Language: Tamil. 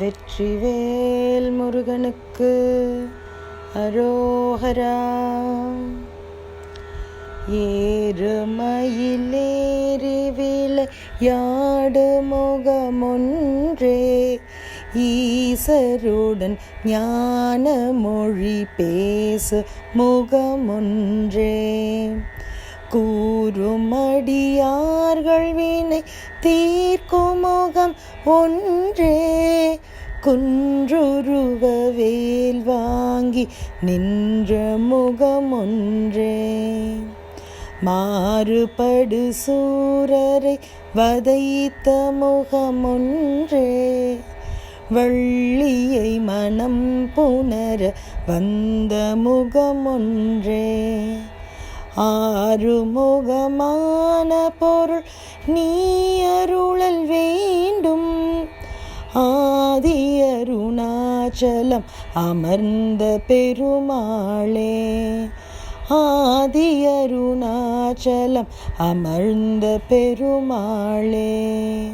வெற்றிவேல் முருகனுக்கு அரோகரா. ஏறுமயிலேறி யாடு முகமொன்றே. ஈசருடன் ஞான மொழி பேசு முகமொன்றே. கூறுமடியார்கள் வினை தீர்க்கும் முகம் ஒன்றே. குன்றுருவ வேல் வாங்கி நின்ற முகமொன்றே. மாறுபடு சூரரை வதைத்த முகமொன்றே. வள்ளியை மனம் புணர வந்த முகமொன்றே. ஆறுமுகமான பொருள் நீ ஆதி அருணாச்சலம் அமர்ந்த பெருமாளே. ஆதி அருணாச்சலம் அமர்ந்த பெருமாளே.